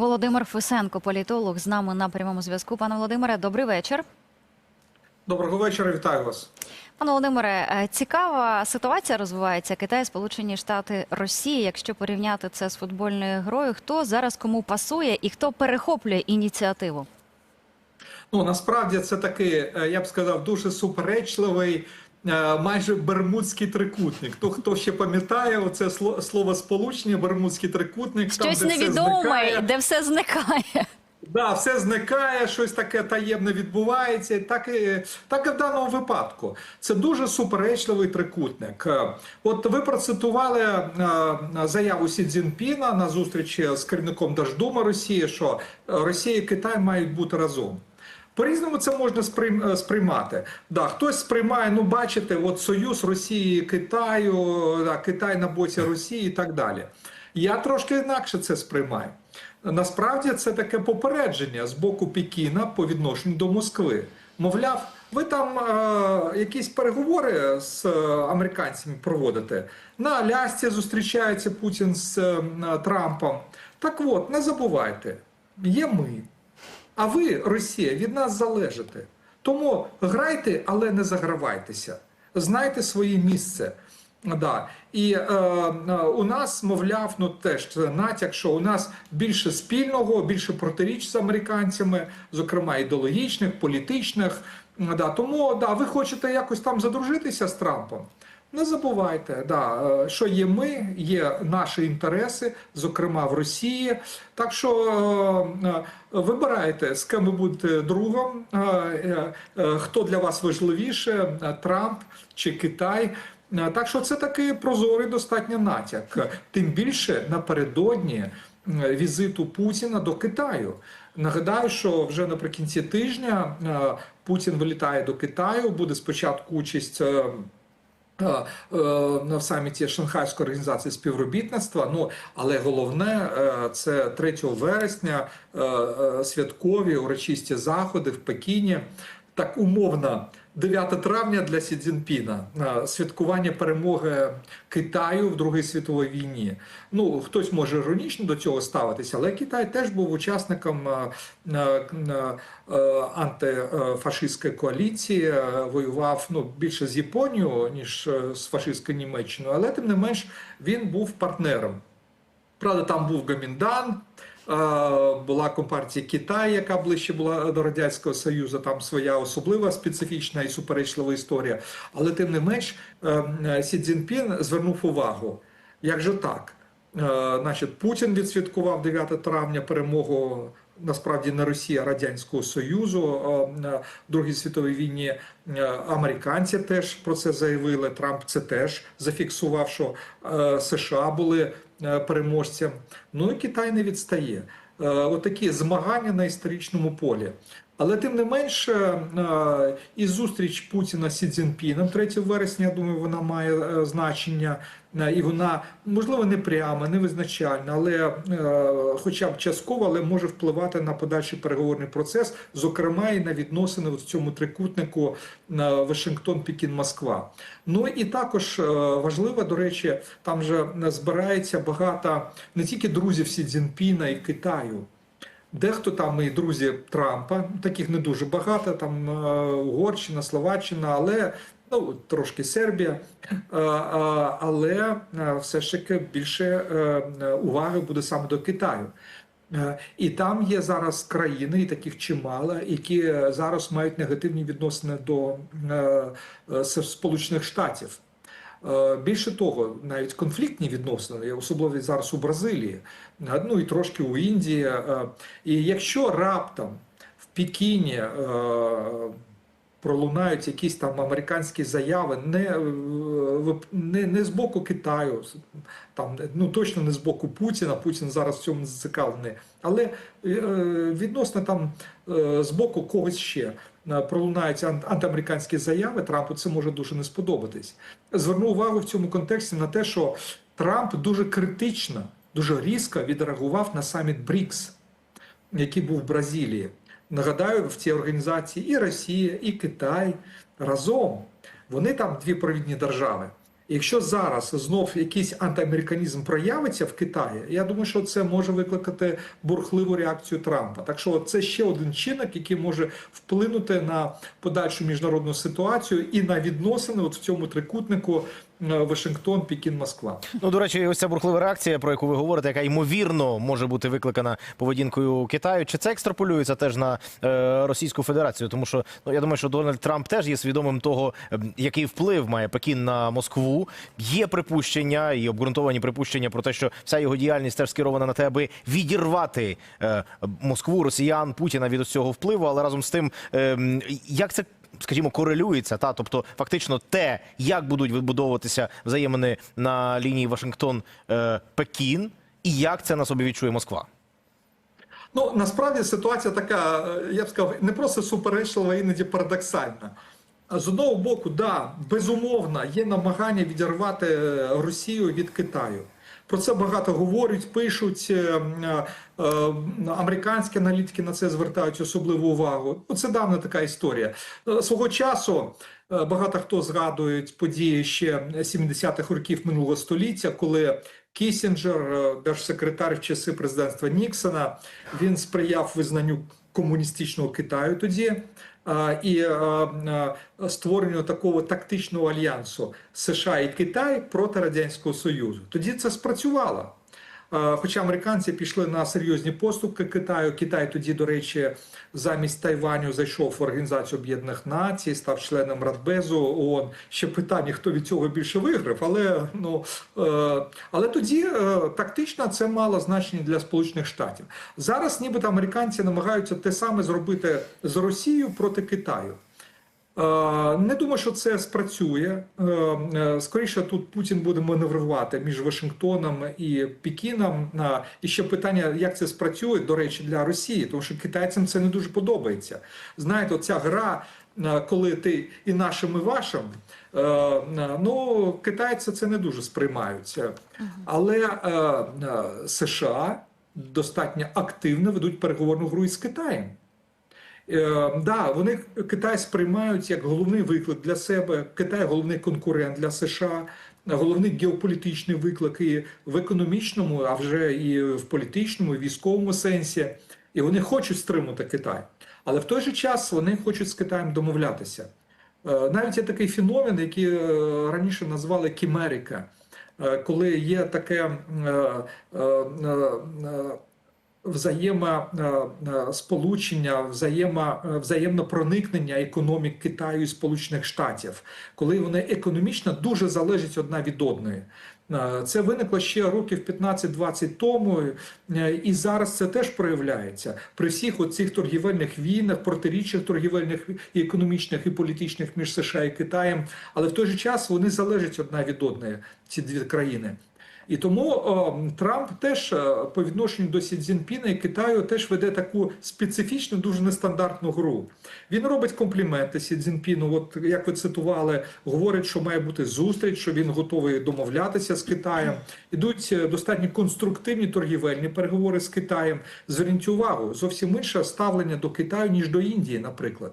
Володимир Фисенко, політолог, з нами на прямому зв'язку. Пане Володимире, добрий вечір. Доброго вечора, вітаю вас. Пане Володимире, е, цікава ситуація розвивається. Китай, Сполучені Штати, Росія. Якщо порівняти це з футбольною грою, хто зараз кому пасує і хто перехоплює ініціативу? Ну насправді це такий, е, я б сказав, дуже суперечливий, майже бермудський трикутник. Хто хто ще пам'ятає оце сло- слово сполучення, бермудський трикутник, Щось де все невідоме, зникає. де все зникає. Да, все зникає, щось таке таємне відбувається. Так і, так і в даному випадку. Це дуже суперечливий трикутник. Е, От ви процитували е, заяву Сі Цзіньпіна на зустрічі з керівником Держдуми Росії, що Росія і Китай мають бути разом. По-різному це можна е, сприймати. Да, хтось сприймає, ну бачите, от союз Росії Китаю, да, Китай на боці Росії і так далі. Я трошки інакше це сприймаю. Насправді це таке попередження з боку Пекіна по відношенню до Москви. Мовляв, ви там е, якісь переговори з е, американцями проводите. На Алясці зустрічається Путін з е, Трампом. Так от, не забувайте, є ми. А ви, Росія, від нас залежите. Тому грайте, але не загравайтеся. Знайте своє місце. Да. І е, е, у нас, мовляв, ну теж натяк, що у нас більше спільного, більше протиріч з американцями, зокрема ідеологічних, політичних. Да. Тому да, ви хочете якось там задружитися з Трампом. Не забувайте, да, е, що є ми, є наші інтереси, зокрема в Росії. Так що е, е, вибирайте, з ким ви будете другом, хто для вас важливіше, Трамп чи Китай. Так що це такий прозорий достатньо натяк. Тим більше напередодні візиту Путіна до Китаю. Нагадаю, що вже наприкінці тижня Путін вилітає до Китаю, буде спочатку участь. Е, на саміті Шанхайської організації співробітництва. Ну але головне е, це 3 вересня е, святкові урочисті заходи в Пекіні. Так умовно, 9 травня для Сі Цзіньпіна, е, святкування перемоги Китаю в Другій світовій війні. Ну хтось може іронічно до цього ставитися, але Китай теж був учасником е, е, антифашистської коаліції, воював ну більше з Японією ніж з фашистською Німеччиною, але тим не менш він був партнером. Правда, там був Гаміндан, була компартія Китаю, яка ближче була до Радянського Союзу, там своя особлива специфічна і суперечлива історія. Але тим не менш, е, Сі Цзіньпін звернув увагу. Як же так? Е, Значить, Путін відсвяткував 9 травня перемогу. Насправді не Росія, а Радянського Союзу е, е, в Другій світовій війні американці теж про це заявили. Трамп це теж зафіксував, що США були е, переможцем. Ну і Китай не відстає. Е, Отакі змагання на історичному полі. Але тим не менше, е, і зустріч Путіна з Сі Цзіньпіном 3 вересня, я думаю, вона має е, значення, Е, і вона можливо не пряма, не визначальна, але хоча б частково, але може впливати на подальший переговорний процес, зокрема і на відносини в цьому трикутнику Вашингтон, Пекін, Москва. Ну і також важливо, до речі, там же збирається багато не тільки друзів Сі Цзіньпіна і Китаю. Дехто там і друзі Трампа, таких не дуже багато, там е, Угорщина, Словаччина, але ну трошки Сербія, Е, е, але все ж таки більше уваги буде саме до Китаю. І там є зараз країни, і таких чимало, які зараз мають негативні відносини до Сполучених Штатів. Е, Більше того, навіть конфліктні відносини, особливо зараз у Бразилії, е, ну і трошки у Індії. Е, І якщо раптом в Пекіні пролунають якісь там американські заяви, не, не, не з боку Китаю, там ну точно не з боку Путіна. Путін зараз в цьому зацікавлений, але відносно там з боку когось ще пролунають ан- антиамериканські заяви, Трампу це може дуже не сподобатись. Зверну увагу в цьому контексті на те, що Трамп дуже критично, дуже різко відреагував на саміт БРІКС, який був в Бразилії. Нагадаю, в цій організації і Росія, і Китай разом. Вони там дві провідні держави. Якщо зараз знов якийсь антиамериканізм проявиться в Китаї, я думаю, що це може викликати бурхливу реакцію Трампа. Так що це ще один чинник, який може вплинути на подальшу міжнародну ситуацію і на відносини от в цьому трикутнику Вашингтон, Пекін, Москва. Ну, до речі, ось ця бурхлива реакція, про яку ви говорите, яка ймовірно може бути викликана поведінкою Китаю. Чи це екстраполюється теж на е, Російську Федерацію? Тому що ну я думаю, що Дональд Трамп теж є свідомим того, ем, який вплив має Пекін на Москву. Є припущення і обґрунтовані припущення про те, що вся його діяльність теж скерована на те, аби відірвати е, Москву, росіян, Путіна від ось цього впливу. Але разом з тим, ем, як це скажімо, корелюється, та тобто фактично те, як будуть вибудовуватися взаємини на лінії Вашингтон-Пекін, і як це на собі відчує Москва. Ну насправді ситуація така, е, я б сказав, не просто суперечлива, іноді парадоксальна. З одного боку, да, безумовно, є намагання відірвати е, Росію від Китаю. Про це багато говорять, пишуть. е, е, Американські аналітики на це звертають особливу увагу. Ну, Це давна така історія. Е, Свого часу багато хто згадують події ще 70-х років минулого століття, коли Кісінджер, держсекретар в часи президентства Ніксона, він сприяв визнанню комуністичного Китаю тоді. І створенню такого тактичного альянсу США і Китай проти радянського союзу. Тоді це спрацювало. Е, Хоча американці пішли на серйозні поступки Китаю. Китай тоді, до речі, замість Тайваню зайшов в Організацію Об'єднаних Націй, став членом Радбезу ООН. Ще питання, хто від цього більше виграв, але ну е, але тоді е, тактично це мало значення для Сполучених Штатів. Зараз, нібито американці намагаються те саме зробити з Росією проти Китаю. Е, Не думаю, що це спрацює. Е, е, Скоріше тут Путін буде маневрувати між Вашингтоном і Пекіном. І ще питання, як це спрацює, до речі, для Росії, тому що китайцям це не дуже подобається. Знаєте, оця гра, коли ти і нашим, і вашим. Ну, китайці це не дуже сприймаються. Але США достатньо активно ведуть переговорну гру із Китаєм. Е, да, вони Китай сприймають як головний виклик для себе. Китай головний конкурент для США, головний геополітичний виклик і в економічному, а вже і в політичному, і військовому сенсі. І вони хочуть стримати Китай. Але в той же час вони хочуть з Китаєм домовлятися. Е, Навіть є такий феномен, який е, раніше назвали Кімерика, коли є таке взаємосполучення, взаємо, е, взаємне проникнення економік Китаю і Сполучених Штатів, коли вони економічно дуже залежать одна від одної. Е, Це виникло ще років 15-20 тому, е, і зараз це теж проявляється при всіх оцих торгівельних війнах, протиріччях торгівельних і економічних і політичних між США і Китаєм. Але в той же час вони залежать одна від одної, ці дві країни. І тому о, Трамп теж е, по відношенню до Сі Цзіньпіна і Китаю теж веде таку специфічну, дуже нестандартну гру. Він робить компліменти Сі Цзіньпіну. От як ви цитували, говорить, що має бути зустріч, що він готовий домовлятися з Китаєм. Ідуть е, достатньо конструктивні торгівельні переговори з Китаєм. Зверніть увагу, зовсім інше ставлення до Китаю ніж до Індії, наприклад.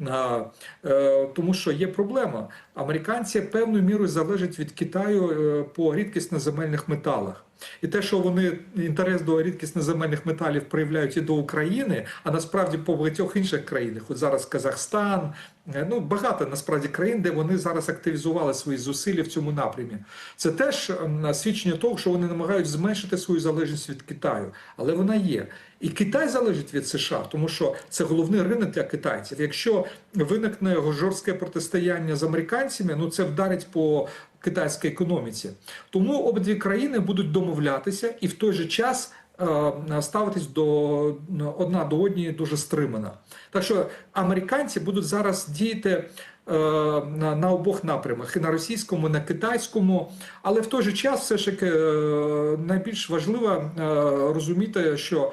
Е, Тому що є проблема. Американці певною мірою залежать від Китаю по рідкісно земельних металах. І те, що вони інтерес до рідкісноземельних металів проявляють і до України, а насправді по багатьох інших країнах, от зараз Казахстан, е, ну багато насправді країн, де вони зараз активізували свої зусилля в цьому напрямі. Це теж ем, свідчення того, що вони намагаються зменшити свою залежність від Китаю, але вона є. І Китай залежить від США, тому що це головний ринок для китайців. Якщо виникне жорстке протистояння з американцями, ну це вдарить по китайській економіці. Тому обидві країни будуть домовлятися і в той же час е, ставитись до одна до однієї дуже стримано. Так що американці будуть зараз діяти. е, На, на обох напрямах і на російському, і на китайському, але в той же час все ж таки е, найбільш важливо розуміти, що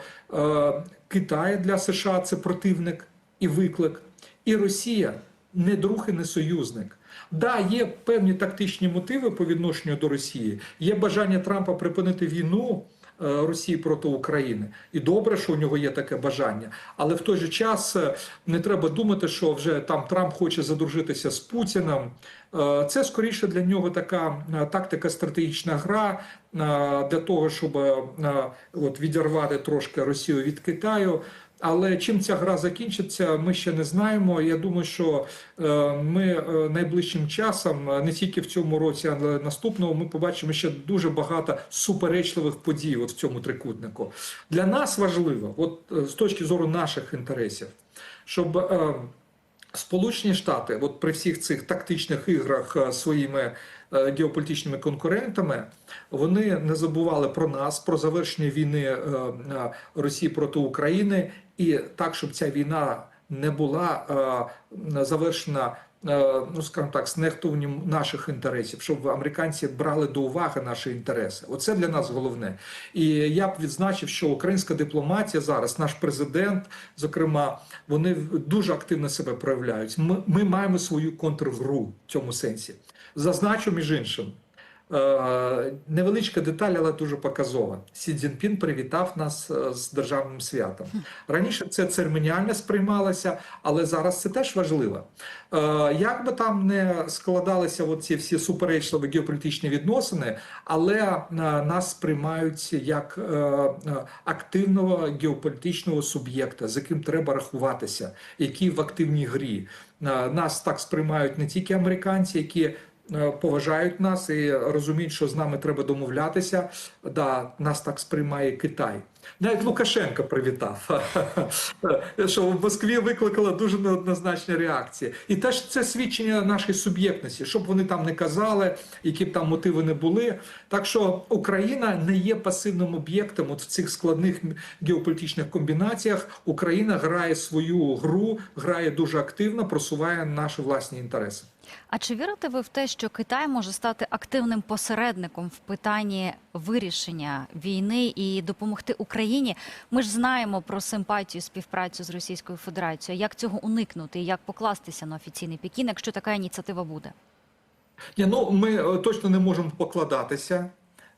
Китай для США це противник і виклик, і Росія не друг і не союзник. Да, є певні тактичні мотиви по відношенню до Росії. Є бажання Трампа припинити війну, Росії проти України. І добре, що у нього є таке бажання. Але в той же час е, не треба думати, що вже там Трамп хоче задружитися з Путіним. Е, Це скоріше для нього така е, тактика, стратегічна гра е, для того, щоб е, от відірвати трошки Росію від Китаю. Але чим ця гра закінчиться, ми ще не знаємо. Я думаю, що е, ми е, найближчим часом, е, не тільки в цьому році, але наступного, ми побачимо ще дуже багато суперечливих подій от в цьому трикутнику. Для нас важливо, от з точки зору наших інтересів, щоб Сполучені Штати, от при всіх цих тактичних іграх своїми геополітичними конкурентами, вони не забували про нас, про завершення війни е, е, Росії проти України, і так, щоб ця війна не була е, завершена. е, Ну, скажімо так, з нехтуванням наших інтересів, щоб американці брали до уваги наші інтереси. Оце для нас головне. І я б відзначив, що українська дипломатія зараз, наш президент, зокрема, вони дуже активно себе проявляють. Ми, ми маємо свою контргру в цьому сенсі. Зазначу між іншим. Е, Невеличка деталь, але дуже показова. Сі Цзіньпін привітав нас е, з державним святом. Раніше це церемоніально сприймалося, але зараз це теж важливо. Е, Як би там не складалися ці всі суперечливі геополітичні відносини, але нас сприймають як активного геополітичного суб'єкта, з яким треба рахуватися, який в активній грі. Нас так сприймають не тільки американці, які поважають нас і розуміють, що з нами треба домовлятися. Да, нас так сприймає Китай. Навіть Лукашенко привітав, що в Москві викликало дуже неоднозначні реакції. І теж це свідчення нашої суб'єктності, щоб вони там не казали, які б там мотиви не були. Так що Україна не є пасивним об'єктом от в цих складних геополітичних комбінаціях. Україна грає свою гру, грає дуже активно, просуває наші власні інтереси. А чи вірите ви в те, що Китай може стати активним посередником в питанні вирішення війни і допомогти Україні? Ми ж знаємо про симпатію співпрацю з Російською Федерацією. Як цього уникнути як покластися на офіційний Пекін, якщо така ініціатива буде? Ні, ну ми е, точно не можемо покладатися.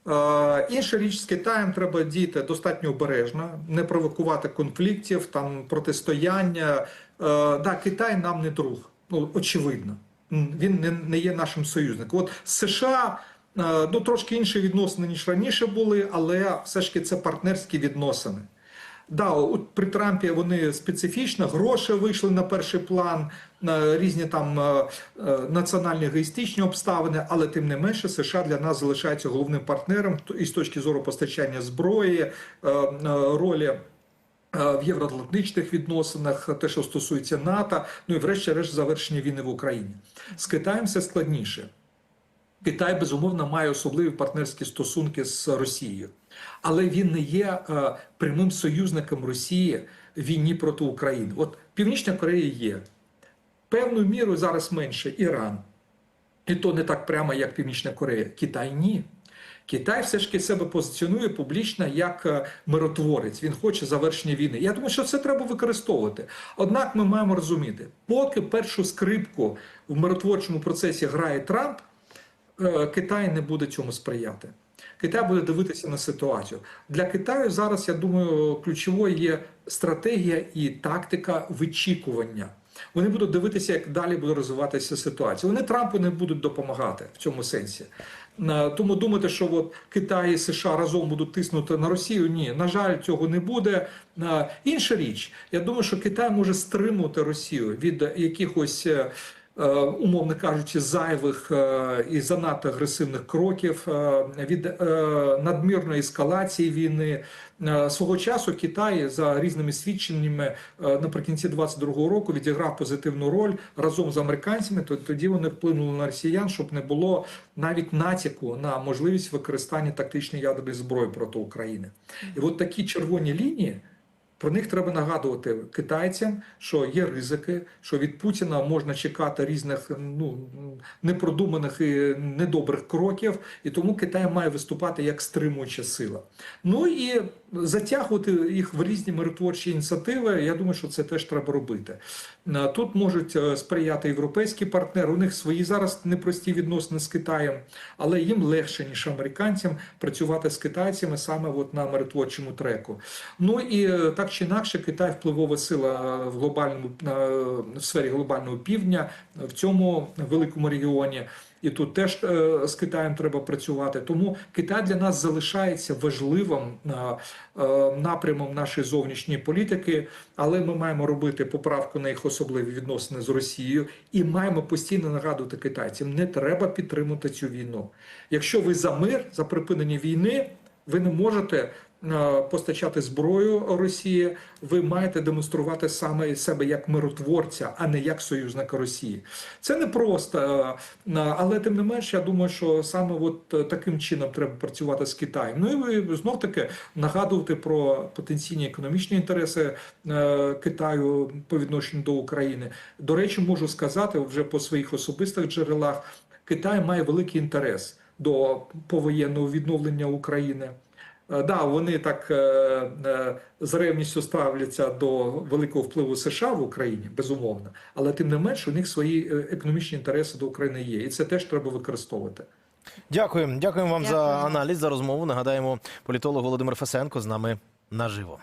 Е, інша річ з Китаєм треба діяти достатньо обережно, не провокувати конфліктів, там протистояння. Е, да, Китай нам не друг, ну очевидно. Він не, не є нашим союзником. От США е, ну трошки інші відносини ніж раніше були, але все ж таки це партнерські відносини. Да, от при Трампі вони специфічно, гроші вийшли на перший план, різні там е, е, національні егоїстичні обставини, але тим не менше США для нас залишається головним партнером і з точки зору постачання зброї, ролі. Е, В євроатлантичних відносинах, те, що стосується НАТО, ну і врешті-решт завершення війни в Україні. З Китаєм все складніше. Китай безумовно має особливі партнерські стосунки з Росією, але він не є е, прямим союзником Росії в війні проти України. От Північна Корея є певною мірою зараз менше Іран, і то не так прямо, як Північна Корея. Китай ні. Китай все ж таки себе позиціонує публічно як е, миротворець. Він хоче завершення війни. Я думаю, що це треба використовувати. Однак ми маємо розуміти, поки першу скрипку в миротворчому процесі грає Трамп, е, Китай не буде цьому сприяти. Китай буде дивитися на ситуацію. Для Китаю зараз, я думаю, ключовою є стратегія і тактика вичікування. Вони будуть дивитися, як далі буде розвиватися ситуація. Вони Трампу не будуть допомагати в цьому сенсі. Е, Тому думати, що от Китай і США разом будуть тиснути на Росію, ні, на жаль, цього не буде. Е, Інша річ, я думаю, що Китай може стримувати Росію від якихось. Е, Умовно кажучи, зайвих е, і занадто агресивних кроків е, від надмірної ескалації війни свого часу Китай за різними свідченнями наприкінці 22-го року відіграв позитивну роль разом з американцями. То тоді вони вплинули на росіян, щоб не було навіть натяку на можливість використання тактичної ядерної зброї проти України. І от такі червоні лінії Про них треба нагадувати китайцям, що є ризики, що від Путіна можна чекати різних ну непродуманих і недобрих кроків, і тому Китай має виступати як стримуюча сила. Ну і затягувати їх в різні миротворчі ініціативи. Я думаю, що це теж треба робити. Тут можуть е, сприяти європейські партнери. У них свої зараз непрості відносини з Китаєм, але їм легше ніж американцям працювати з китайцями саме от на миротворчому треку. Ну і е, так чи інакше, Китай впливова сила в глобальному е, в сфері глобального півдня в цьому великому регіоні. І тут теж е, з Китаєм треба працювати. Тому Китай для нас залишається важливим е, е, напрямом нашої зовнішньої політики, але ми маємо робити поправку на їх особливі відносини з Росією і маємо постійно нагадувати китайцям: не треба підтримувати цю війну. Якщо ви за мир, за припинення війни, ви не можете е, постачати зброю Росії. Ви маєте демонструвати саме себе як миротворця, а не як союзника Росії. Це не просто, е, але тим не менш, я думаю, що саме от е, таким чином треба працювати з Китаєм. Ну і знов таки нагадувати про потенційні економічні інтереси е, Китаю по відношенню до України. До речі, можу сказати вже по своїх особистих джерелах, Китай має великий інтерес до повоєнного відновлення України. Е, Да, вони так е, е, з ревністю ставляться до великого впливу США в Україні, безумовно, але тим не менш у них свої економічні інтереси до України є, і це теж треба використовувати. Дякую, Дякуємо вам за аналіз, за розмову. Нагадаємо, політолог Володимир Фесенко з нами наживо.